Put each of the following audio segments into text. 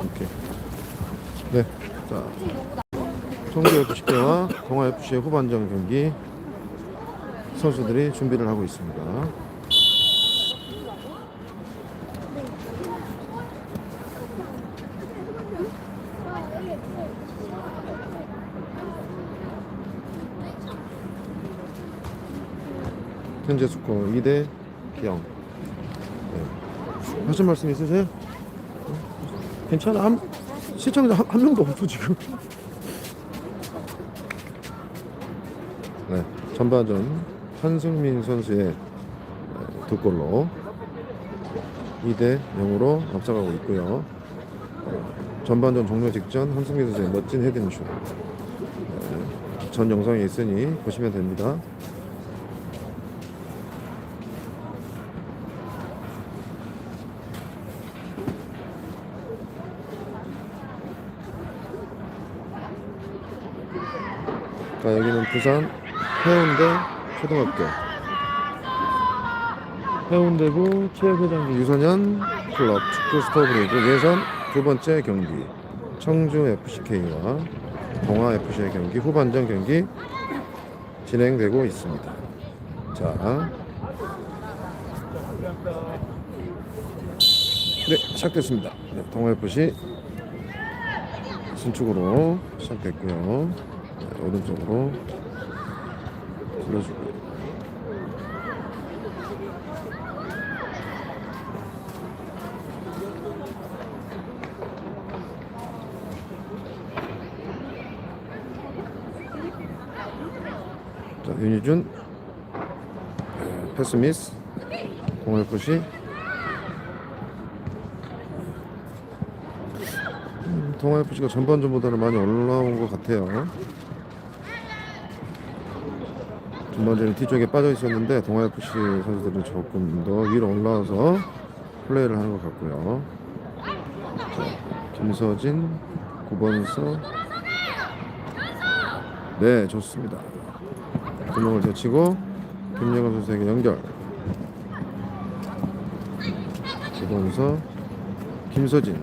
오케이. 네. 자. 청주 FC와 동아 FC의 후반전 경기 선수들이 준비를 하고 있습니다. 현재 스코어 2대 0. 네. 하실 말씀 있으세요? 괜찮아. 한, 시청자 한, 한 명도 없어 지금. 네, 전반전 한승민 선수의 어, 두 골로 2대 0으로 앞서가고 있고요. 어, 전반전 종료 직전 한승민 선수의 멋진 헤딩슛. 네, 전 영상에 있으니 보시면 됩니다. 자, 여기는 부산 해운대 초등학교. 해운대구 체육회장기 유소년 클럽 축구 스토브리그 예선 두 번째 경기. 청주 FCK와 동아 FC의 경기 후반전 경기 진행되고 있습니다. 자. 네, 시작됐습니다. 네, 동아 FC 신축으로 시작됐고요. 네, 오른쪽으로 불러주고 자 윤희준. 네, 패스 미스. 공FC 동아FC가 전반전보다는 많이 올라온 것 같아요. 전반전에 뒤쪽에 빠져 있었는데 동아FC 선수들은 조금 더 위로 올라와서 플레이를 하는 것 같고요. 자, 김서진, 구번서, 네 좋습니다. 구멍을 제치고 김영건 선수에게 연결. 구번서, 김서진.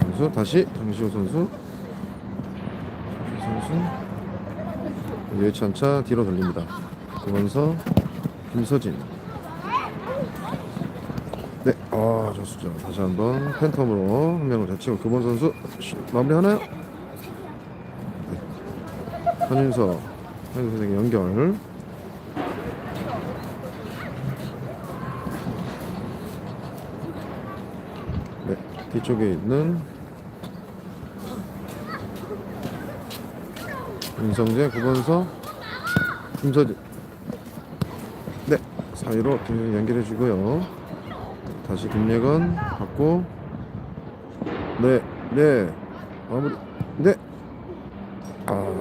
선수 다시 정시호 선수. 선수. 예치 않자 뒤로 돌립니다. 그러면서 김서진. 네, 아 좋습니다. 다시 한번 팬텀으로 한 명을 제치고 금원 선수 슛, 마무리 하나요? 네. 한윤서 한윤서 선생님 연결. 네, 뒤쪽에 있는 윤성재 9번서 김서진. 네 사이로 연결해 주고요. 다시 김예건 받고. 네 네. 마무리. 네. 아,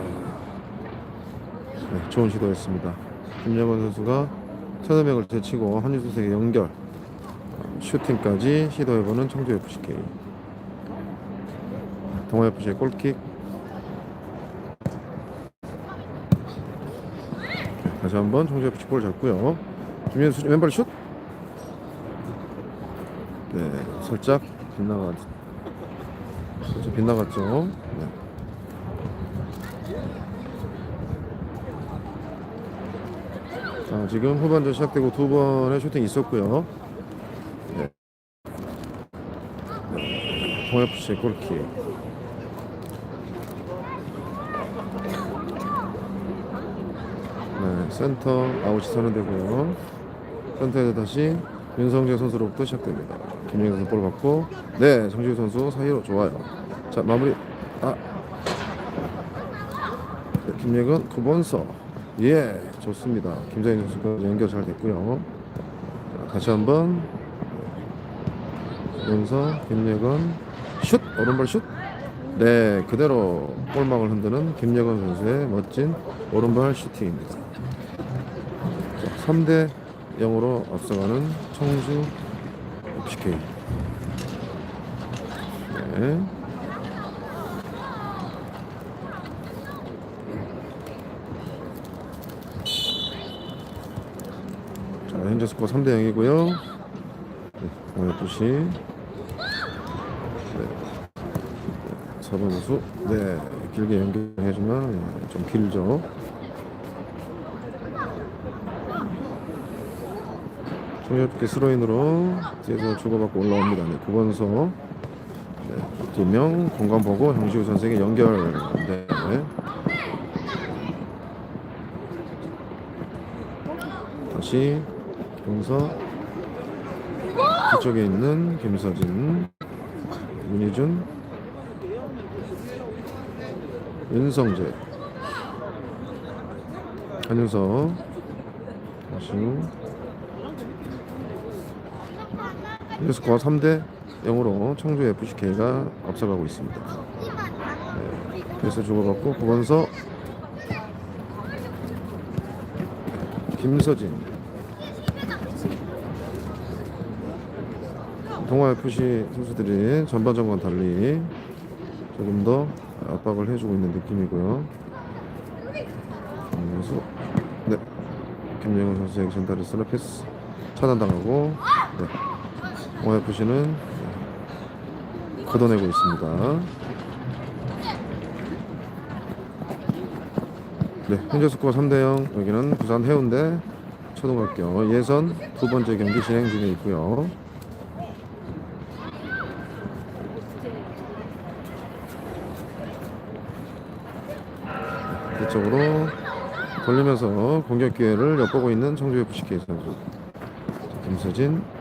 네, 좋은 시도였습니다. 김예건 선수가 천여명을 제치고 한유 선수에게 연결. 슈팅까지 시도해보는 청주 FCK 동호 FC의 골킥 다시 한번 청주 FC 볼 잡고요. 김현수 왼발 슛. 네, 살짝 빗나갔. 살짝 빗나갔죠. 네. 자, 지금 후반전 시작되고 두 번의 슈팅이 있었고요. 네. 네. 동FC 골킥. 네, 센터 아웃이 선언되고요. 센터에서 다시 윤성재 선수로부터 시작됩니다. 김영희 선수 볼 받고 네, 정지우 선수 사이로 좋아요. 자, 마무리. 아. 네, 김예건 두 번서. 예, 좋습니다. 김자인 선수가 연결 잘 됐고요. 자, 다시 한번 윤서 김예건 슛 오른발 슛. 네, 그대로 골망을 흔드는 김예건 선수의 멋진 오른발 슈팅입니다. 3대 0으로 앞서가는 청주 FCK. 네. 자, 현재 스코어 3대 0이고요. 네, 12시 네. 4번 수. 네. 길게 연결해주면 네, 좀 길죠. 청엽게 스로인으로 뒤에서 주고받고 올라옵니다. 네. 9번서 네. 두명 공간 보고 형시우 선생의 연결. 네. 다시 경서 뒤쪽에 있는 김서진 윤희준 윤성재 한윤서 다시 우 스코어 3대 0으로 청주 FCK가 앞서가고 있습니다. 네, 그래서 주고받고 보건서 김서진 동아 FC 선수들이 전반전과 달리 조금 더 압박을 해주고 있는 느낌이고요. 그래서 네 김영훈 선수에게 전달을 쓰나 패스 차단당하고 네. 동아 FC는 걷어내고 있습니다. 네, 현재 스코어 3대0 여기는 부산 해운대 초등학교 예선 두 번째 경기 진행 중에 있고요. 이쪽으로 돌리면서 공격 기회를 엿보고 있는 청주 FCK 선수 자, 김서진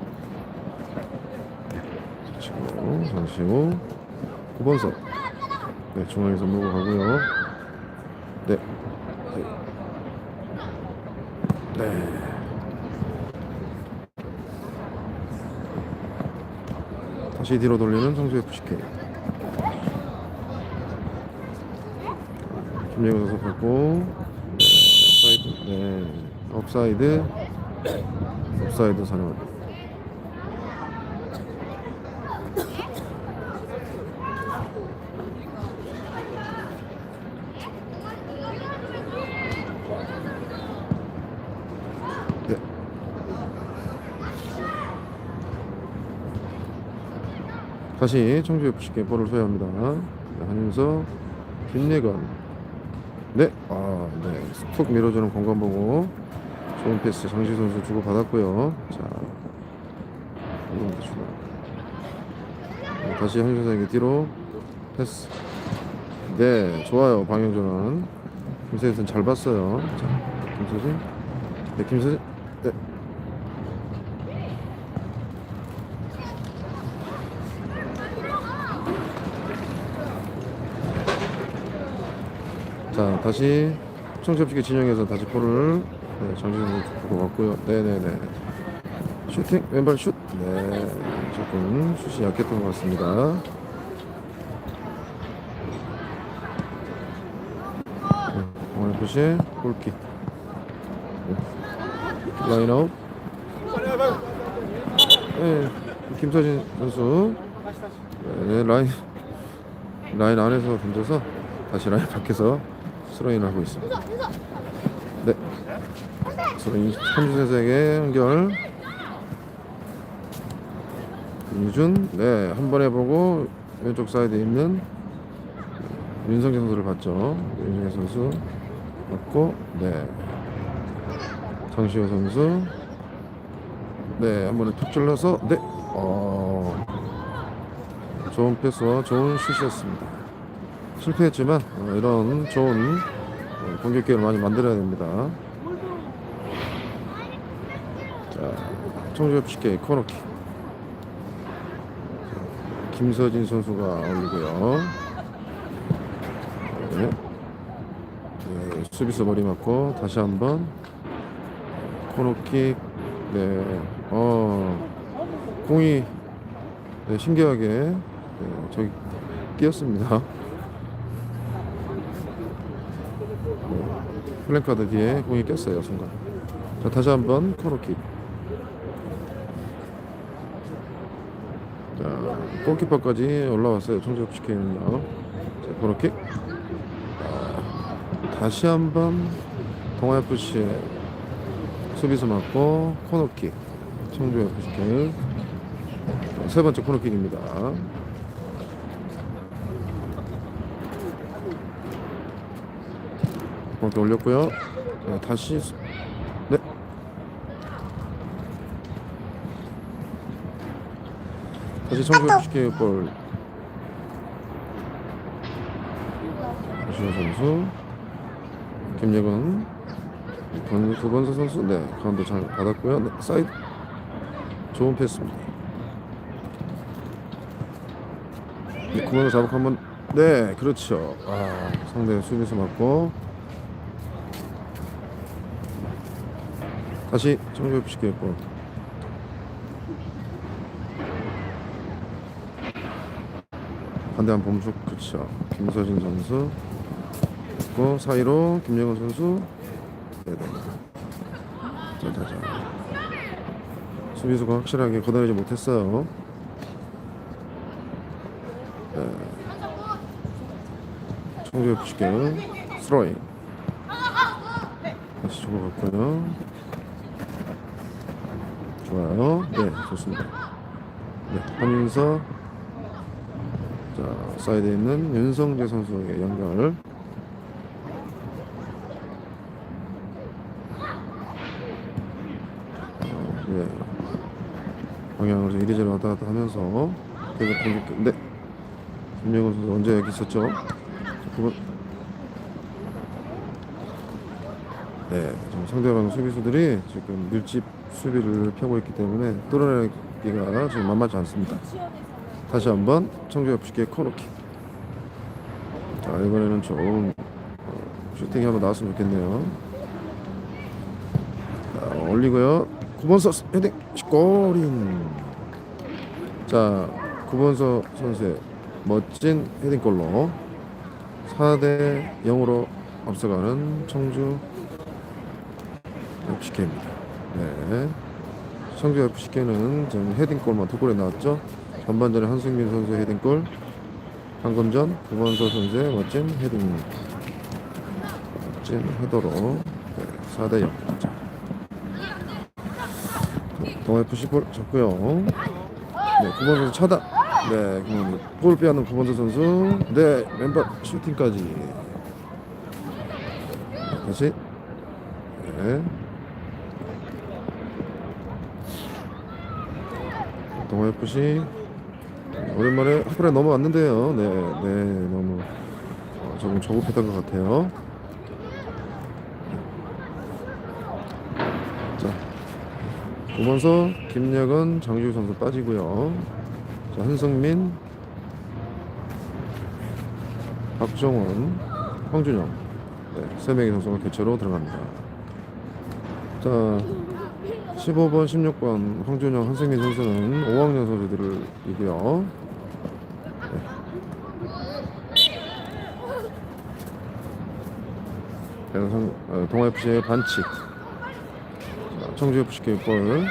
장시호 9번석 네, 중앙에서 물고 가고요. 네. 네. 다시 뒤로 돌리는 청주 FCK. 김영우 선수 받고 네, 업사이드 네 업사이드 네. 다시 청주 FCK 볼을 소유합니다. 네, 한윤서 김예건 네, 아, 네, 툭 밀어주는 공간 보고 좋은 패스 장시 선수 주고 받았고요. 자, 이건 주고 네, 다시 한윤 선수에게 뒤로 패스. 네, 좋아요 방향 전환. 김세진 잘 봤어요. 자, 김세진, 네, 김세진, 네. 자 다시 청첩지기 진영에서 다시 볼을 네, 장진으로 주고 왔고요. 네네네. 슈팅 왼발 슛 네 조금 슛이 약했던 것 같습니다. 네, 오늘 푸시 골킥. 네. 라인아웃. 네, 김서진 선수. 네, 라인 라인 안에서 던져서 다시 라인 밖에서 스로인을 하고 있습니다. 네. 스로인 삼주 선수에게 연결. 유준, 네, 한 번 해보고 왼쪽 사이드에 있는 윤성재 선수를 봤죠. 윤성재 선수 맞고, 네. 장시호 선수, 네, 한 번에 툭 찔러서, 네, 어, 좋은 패스와 좋은 슛이었습니다. 실패했지만 어, 이런 좋은 어, 공격 기회를 많이 만들어야 됩니다. 자, 청주 FCK 코너킥. 자, 김서진 선수가 올리고요. 네. 네, 수비수 머리 맞고 다시 한번 코너킥. 네, 어, 공이 네, 신기하게 네, 저기 끼었습니다. 플랜카드 뒤에 공이 꼈어요 순간. 자 다시 한번 코너킥. 자 골키퍼까지 올라왔어요 청주업 시키는요 자 코너킥. 자, 다시 한번 동아FC의 수비수 맞고 코너킥. 청주FCK 세 번째 코너킥입니다 가볍게 올렸고요. 자, 다시 수- 네. 다시 청소시킬 볼. 이시호 선수, 김예건, 권- 구건서 선수, 네 가운데 잘 받았고요. 네, 사이드 좋은 패스입니다. 네, 구건서 잡고 한번 네 그렇죠. 아 상대 수비수 맞고 다시 청소해 시키고 반대한 범숙 그쵸. 김서진 선수 있고 사이로 김영훈 선수 네네. 자자자. 수비수가 확실하게 걷어내지 못했어요. 네. 청소해 보실게요. 스로잉. 다시 접어갔고요 좋아요. 네 좋습니다. 네 하면서 자 사이드에 있는 윤성재 선수에게 연결. 어, 네. 방향을 좀 이리저리 왔다 갔다 하면서 계속 공격 네. 김명훈 선수 언제 여기 있었죠? 그분. 네 상대방 수비수들이 지금 밀집 수비를 펴고 있기 때문에 뚫어내기가 지금 만만치 않습니다. 다시 한번 청주 FC의 코너킥. 자 이번에는 좀 어, 슈팅이 한번 나왔으면 좋겠네요. 자, 올리고요. 9번서 헤딩 골인. 자 9번서 선수의 멋진 헤딩골로 4대 0으로 앞서가는 청주 FCK입니다. 네. 청주 FCK는 지금 헤딩골만 두 골이 나왔죠. 전반전에 한승민 선수의 헤딩골, 방금 전 구원서 선수의 멋진 헤딩, 멋진 헤더로 네, 4대 0. 자. 동아 FC 볼 잡고요. 네, 구원서 선수 차다. 네, 골 빼앗는 구원서 선수. 네, 왼발 슈팅까지. 네, 다시. 네. 동아 FC 오랜만에 한번에 넘어왔는데요. 네, 네, 너무 어, 조금 조급했던 것 같아요. 자, 보면서 김여건, 장주 선수 빠지고요. 자, 한성민, 박정원, 황준영, 네, 세 명의 선수가 교체로 들어갑니다. 자, 15번, 16번 황준영, 한승민 선수는 5학년 선수들이고요. 네. 성 어, 동아 FC의 반칙. 자, 청주 FC의 볼.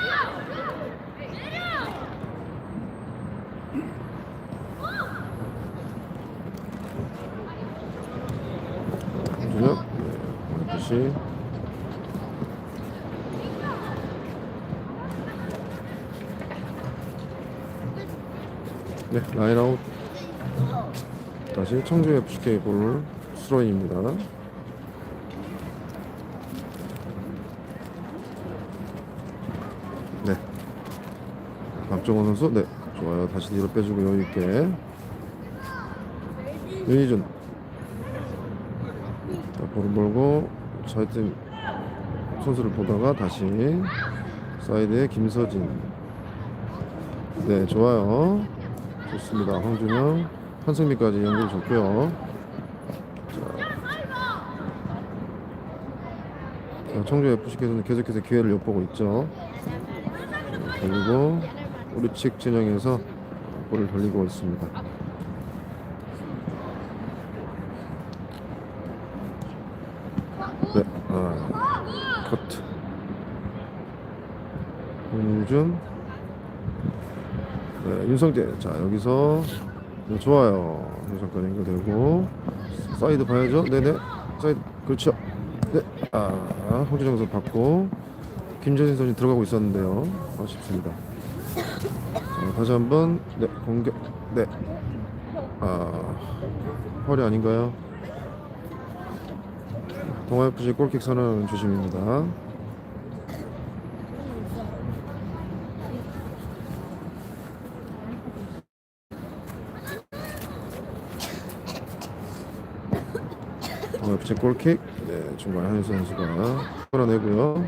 황준영, 네, 동아 FC. 네, 라인아웃. 다시 청주 FCK 볼 스로인입니다. 네. 박정원 선수, 네, 좋아요. 다시 뒤로 빼주고 여유 있게. 윤희준. 자, 볼을 몰고 좌팀 선수를 보다가 다시 사이드에 김서진. 네, 좋아요. 좋습니다. 황준영, 한승미까지 연결 좋고요. 자, 청주 FC께서는 계속해서 기회를 엿보고 있죠. 그리고 우리 측 진영에서 볼을 돌리고 있습니다. 네, 아, 커트. 네, 윤성재. 자, 여기서 네, 좋아요. 윤성까지 연결되고 사이드 봐야죠. 네네. 사이드 그렇죠. 네. 아, 홍준영 선수 받고 김재진 선수 들어가고 있었는데요. 아쉽습니다. 자, 다시 한번 네 공격. 네. 아, 허리 아닌가요? 동아FC 골킥 선언 조심입니다. 동아FC 골킥 네, 중간 한유 선수가 끌어내고요.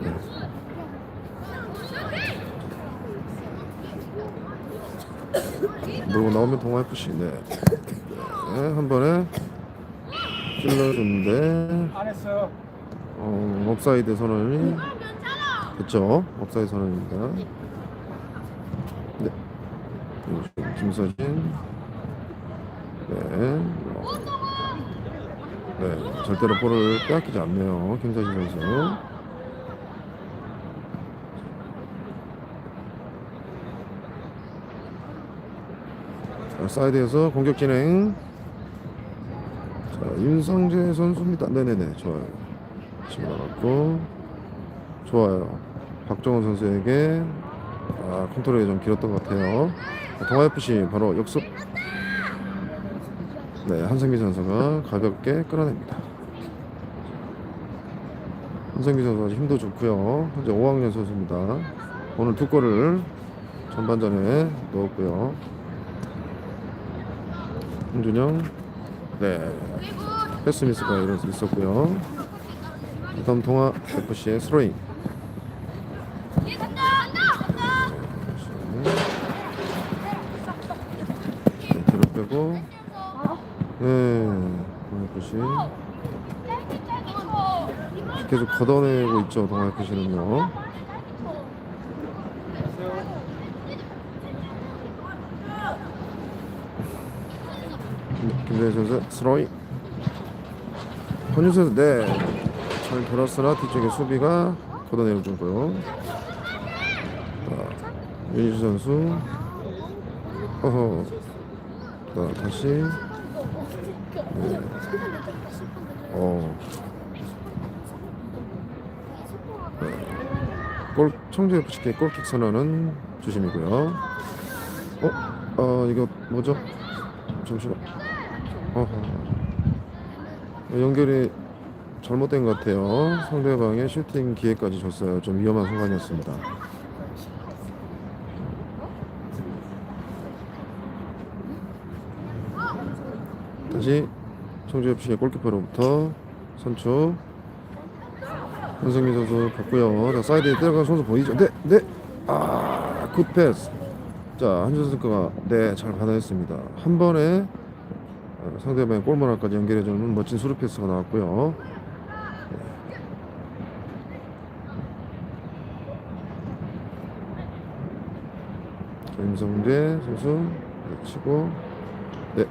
네. 물고 나오면 동아FC 네. 네, 한 번에 했어요. 어, 업사이드 선언이 됐죠? 업사이드 선언입니다. 네. 김서진. 네. 어. 네. 절대로 볼을 빼앗기지 않네요. 김서진 선수. 자, 사이드에서 공격 진행. 자, 윤성재 선수입니다. 네네네. 좋아요. 치고 나갔고. 좋아요. 박정원 선수에게 아, 컨트롤이 좀 길었던 것 같아요. 동아FC 바로 역습. 네, 한승미 선수가 가볍게 끌어냅니다. 한승미 선수가 힘도 좋고요. 현재 5학년 선수입니다. 오늘 두 골을 전반전에 넣었고요. 홍준영, 네, 패스 미스가 이런 있었고요. 다음 동아 FC의 스로잉. 네, 뒤로 빼고, 네, 동아 FC 계속 걷어내고 있죠. 동아 FC는요. 김대현 선수 스로잉. 권유 선수 네. 잘 돌았으나 뒤쪽에 수비가 걷어내고 주고요. 자, 윤희수 선수. 어허. 자, 다시. 네. 어. 네. 골 청주 FCK 골킥 선언은 조심이고요. 어? 어 이거 뭐죠? 잠시만. 어허. 연결이 잘못된 것 같아요. 상대방의 슈팅 기회까지 줬어요. 좀 위험한 순간이었습니다. 다시 청주 FC의 골키퍼로부터 선축. 현승민 선수 봤고요. 자 사이드에 때려간 선수 보이죠? 네, 네. 아, 굿 패스. 자 한준 선수가 네 잘 받아냈습니다. 한 번에 어, 상대방의 골문화까지 연결해주는 멋진 수루 패스가 나왔고요. 네. 김성대 선수 네, 치고 네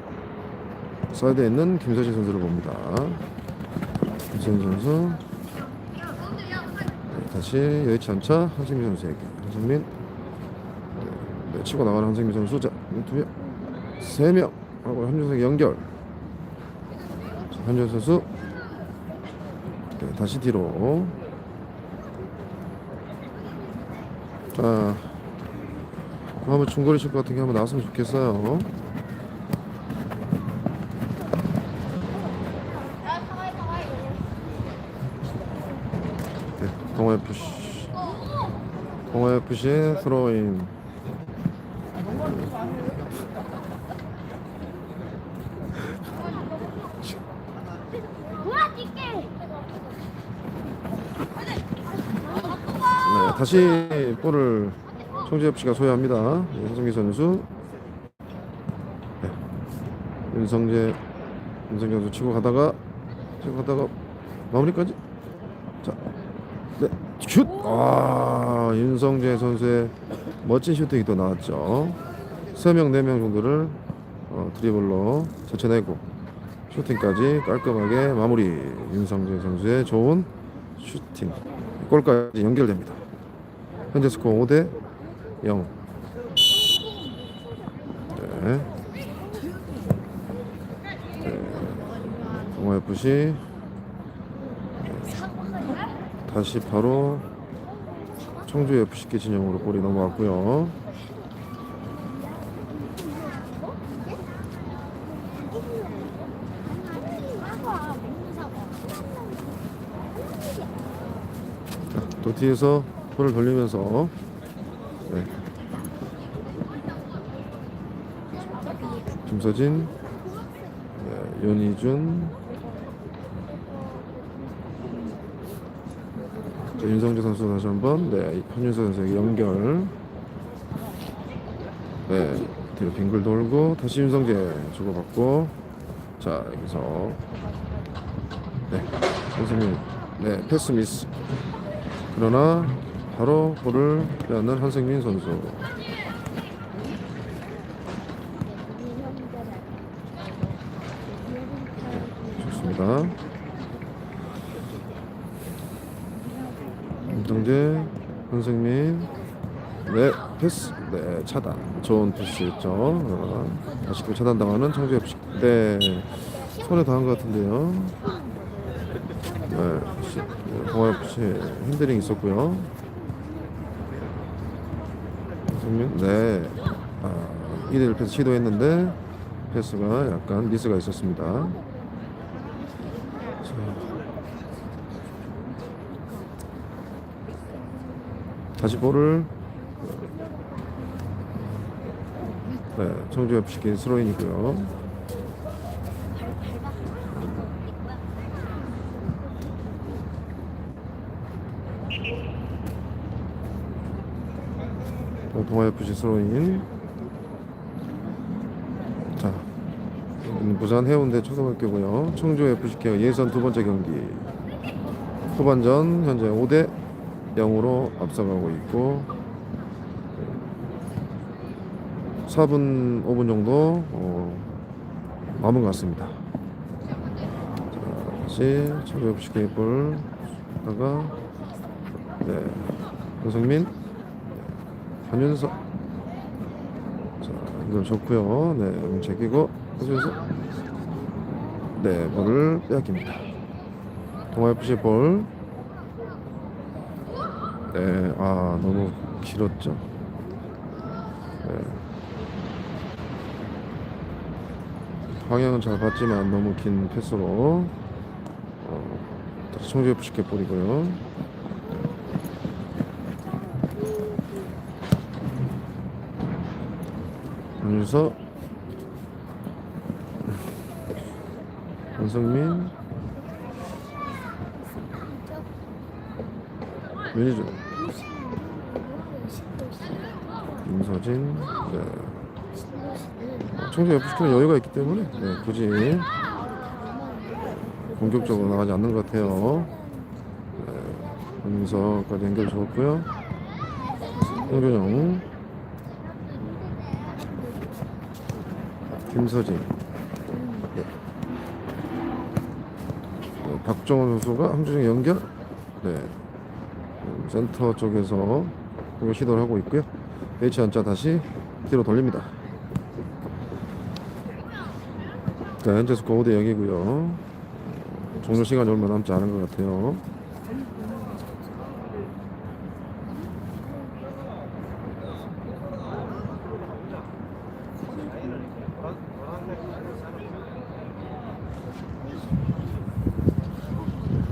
사이드에 있는 김서진 선수를 봅니다. 김서진 선수 네, 다시 여의치 않자 한승민 선수에게. 한승민. 네, 네, 치고 나가는 한승민 선수 자 두명 세명 하고 현준석이 연결. 자, 현준 선수. 네, 다시 뒤로. 자 한번 중거리 슛 같은 게 한번 나왔으면 좋겠어요 동호FC 동호FC 스로인 네, 다시 볼을 청주 FC가 소유합니다. 네, 현성기 선수. 네. 윤성재, 윤성재 선수 치고 가다가 치고 가다가 마무리까지. 슛. 아, 윤성재 선수의 멋진 슈팅이 또 나왔죠. 세 명, 네명 정도를 어, 드리블로 제쳐내고 슈팅까지 깔끔하게 마무리. 윤성재 선수의 좋은 슈팅. 골까지 연결됩니다. 현재 스코어 5대 0. 네. 네. 동호 FC 다시 바로 청주 FCK 진영으로 볼이 넘어왔고요. 또 뒤에서 볼을 돌리면서 네. 김서진, 네, 연희준, 자, 윤성재 선수 다시 한번 네, 현윤서 선수에게 연결. 네, 뒤로 빙글 돌고 다시 윤성재 주고받고. 자 여기서. 네, 한승민 네 패스 미스. 그러나 바로 볼을 빼앗는 한승민 선수 좋습니다. 김정재, 한승민, 네 패스, 네 차단, 좋은 패스였죠. 어, 또 차단당하는 청주 FC, 네 손에 닿은 것 같은데요. 네, 동아 FC 핸들링 있었고요. 네, 아, 1대1 패스 시도했는데 패스가 약간 미스가 있었습니다. 자, 다시 볼을 네, 청주 FCK 스로인이고요. 어, 동아 FC 스로인. 자, 부산 해운대 초등학교고요. 청주 FCK 예선 두 번째 경기. 후반전 현재 5대 0으로 앞서가고 있고 4분 5분 정도 어, 남은 것 같습니다. 자, 다시 청주 FC 볼 다가 네 현성민 현윤석 자 이걸 좋고요. 네 오늘 제끼고 해주면서 네 볼을 빼앗깁니다. 동아 FC 볼 네, 아 너무 길었죠. 네. 방향은 잘 봤지만 너무 긴 패스로 어, 다시 청주 FC 볼이고요. 윤서 원성민 윤희준 김서진 네. 청주 FC는 여유가 있기 때문에 네, 굳이 공격적으로 나가지 않는 것 같아요. 네, 윤서까지 연결 좋았고요. 홍준영, 김서진, 네. 네, 박정원 선수가 황준영 연결. 네, 센터 쪽에서 시도를 하고 있고요. H 한자 다시 뒤로 돌립니다. 자, 현재 스코어 5대 0이고요. 종료 시간이 얼마 남지 않은 것 같아요.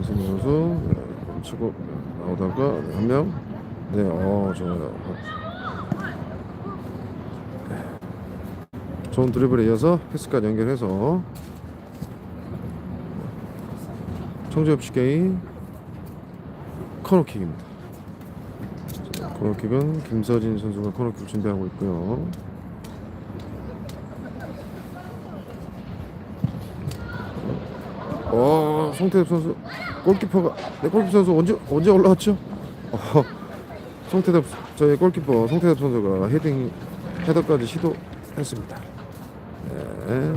선수 네, 치고 나오다가 한 명. 네, 어, 좋아요. 좋은 드리블에 이어서 패스까지 연결해서 청주 FCK 코너킥입니다. 자, 코너킥은 김서진 선수가 코너킥 준비하고 있고요. 어, 송태엽 선수 골키퍼가 네, 골키퍼 선수 언제 언제 올라왔죠? 어, 송태엽 저희 골키퍼 송태엽 선수가 헤딩 헤더까지 시도했습니다. 네. 음,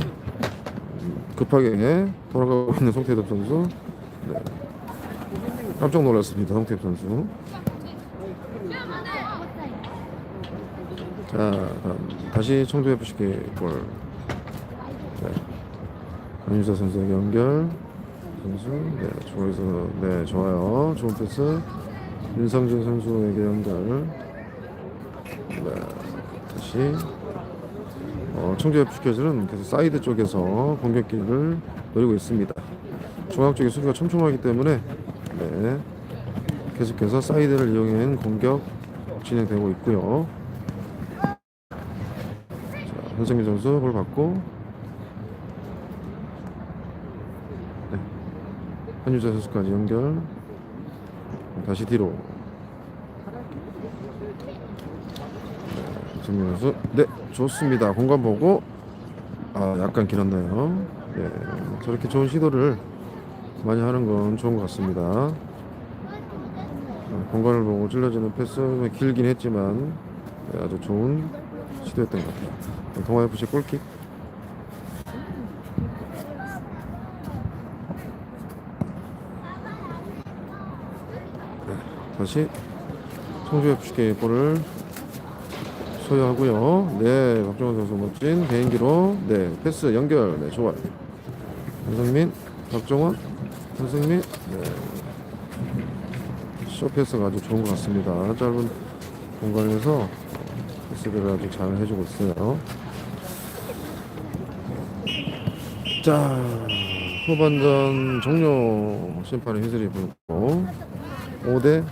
급하게 돌아가고 있는 송태엽 선수. 네. 깜짝 놀랐습니다. 송태엽 선수. 자, 다음 다시 청주 FCK 골. 네. 안유사 선수에게 연결. 선수, 네, 중앙에서 네 좋아요. 좋은 패스. 윤상준 선수에게 연결. 네, 다시 어, 청주 FC에서는 계속 사이드 쪽에서 공격기를 노리고 있습니다. 중앙 쪽에 수비가 촘촘하기 때문에 네, 계속해서 사이드를 이용한 공격 진행되고 있고요. 자, 현승민 선수 볼 받고 네. 한유자 선수까지 연결 다시 뒤로 네, 정민 선수 네 좋습니다. 공간 보고. 아 약간 길었나요. 네 저렇게 좋은 시도를 많이 하는 건 좋은 것 같습니다. 아, 공간을 보고 찔러지는 패스 길긴 했지만 네, 아주 좋은 시도였던 것 같아요. 네, 동아FC 골킥. 다시 청주FC의 볼을 소유하고요. 네, 박정원 선수 멋진 개인기로 네 패스 연결 네 좋아요. 한승민, 박정원, 한승민 네. 쇼 패스가 아주 좋은 것 같습니다. 짧은 공간에서 패스를 아주 잘 해주고 있어요. 자 후반전 종료 심판의 휘슬이 불고 5대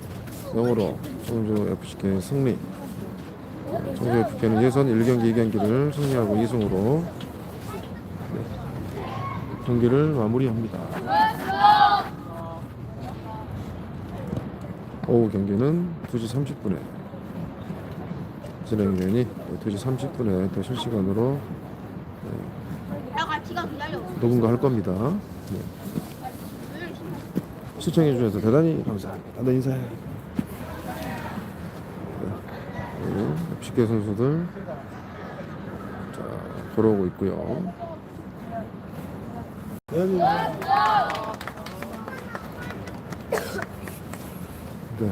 0으로 청주 FCK 승리. 청주 FCK는 예선 1경기 2경기를 승리하고 2승으로 경기를 마무리합니다. 오후 경기는 2시 30분에 진행되니 2시 30분에 또 실시간으로 기다려. 녹음가 할 겁니다. 네. 시청해 주셔서 대단히 감사합니다. 다들 인사해. 네. 쉽게 선수들 자 걸어오고 있고요. 네.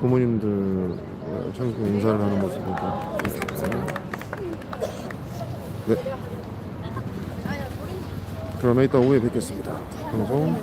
부모님들 어, 참고 인사를 하는 모습을 네. 그러면 이따 오후에 뵙겠습니다. 방송